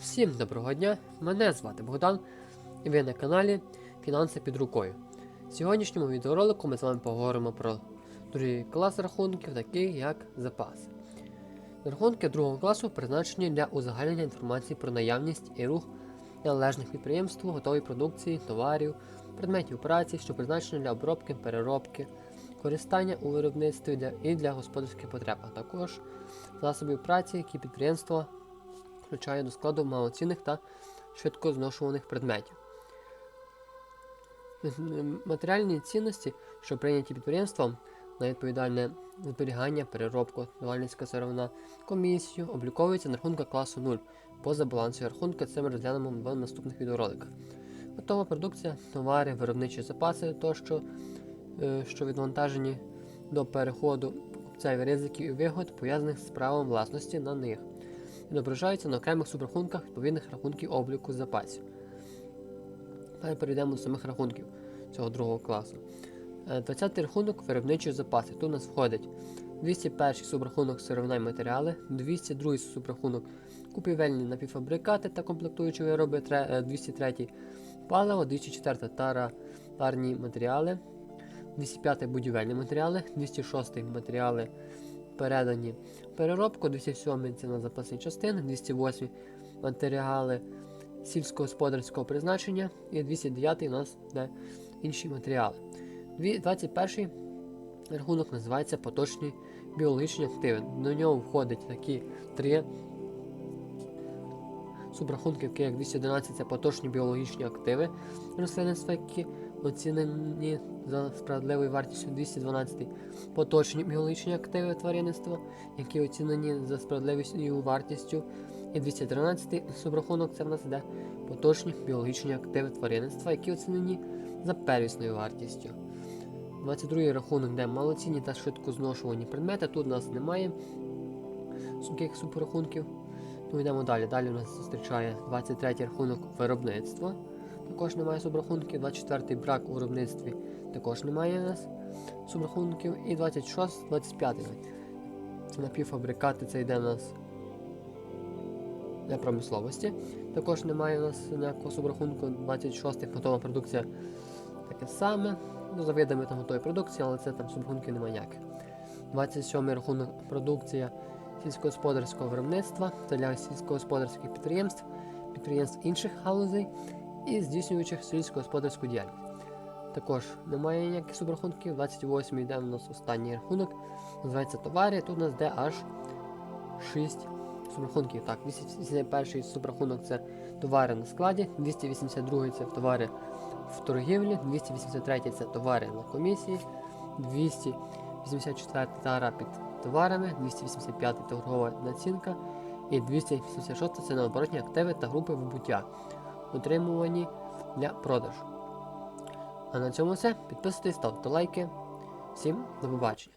Всім доброго дня! Мене звати Богдан, і ви на каналі Фінанси під рукою. В сьогоднішньому відеоролику ми з вами поговоримо про другий клас рахунків, такий як запас. Рахунки другого класу призначені для узагальнення інформації про наявність і рух належних підприємств, готової продукції, товарів, предметів праці, що призначені для обробки, переробки, користання у виробництві і для господарських потреб, а також засобів праці, які підприємства включає до складу малоцінних та швидко зношуваних предметів. Матеріальні цінності, що прийняті підприємством на відповідальне зберігання, переробку, товарницька сировина, комісію, обліковуються на рахунках класу 0 поза балансою рахунка. Це ми розглянемо в наступних відеороликах. Готова продукція, товари, виробничі запаси тощо, е, що відвантажені до переходу покупця і ризиків і вигод, пов'язаних з правом власності на них відображаються на окремих субрахунках відповідних рахунків обліку запасів. Далі перейдемо до самих рахунків цього другого класу. 20-й рахунок виробничі запаси. Тут у нас входить 201 субрахунок сировина і матеріали, 202 субрахунок купівельні напівфабрикати та комплектуючі вироби, е, 203 паливо, 204 тара, тарні матеріали, 205 будівельні матеріали, 206 матеріали передані переробку, 207 це на запасні частини, 208 матеріали сільськогосподарського призначення і 209 у нас де інші матеріали. 21 рахунок називається поточні біологічні активи. До нього входять такі три субрахунки, як 211 це поточні біологічні активи рослинництва, які оцінені за справедливою вартістю 212 поточні біологічні активи тваринництва, які оцінені за справедливою вартістю. І 213 субрахунок це в нас іде поточні біологічні активи тваринництва, які оцінені за первісною вартістю. 22 рахунок, де малоцінні та швидко зношувані предмети. Тут у нас немає таких субрахунків. Ну йдемо далі. Далі у нас зустрічає 23 рахунок виробництва. Також немає субрахунків. 24-й брак у виробництві також немає у нас субрахунків. І 26, 25. Це напівфабрикати, це йде у нас для промисловості. Також немає у нас ніякого субрахунку. 26-й готова продукція таке саме. Ну, за видами там готової продукції, але це там субрахунків немає ніяких. 27-й рахунок продукція сільськогосподарського виробництва це для сільськогосподарських підприємств, підприємств інших галузей і здійснюючих сільськогосподарську діяльність. Також немає ніяких субрахунків. 28 йде у нас останній рахунок. Називається товари. Тут у нас де аж 6 субрахунків. Так, 281 субрахунок це товари на складі, 282 це товари в торгівлі, 283 це товари на комісії, 284 тара під товарами, 285 торгова націнка і 286 це наоборотні активи та групи вибуття, утримувані для продажу. А на цьому все. Підписуйтесь, ставте лайки. Всім до побачення.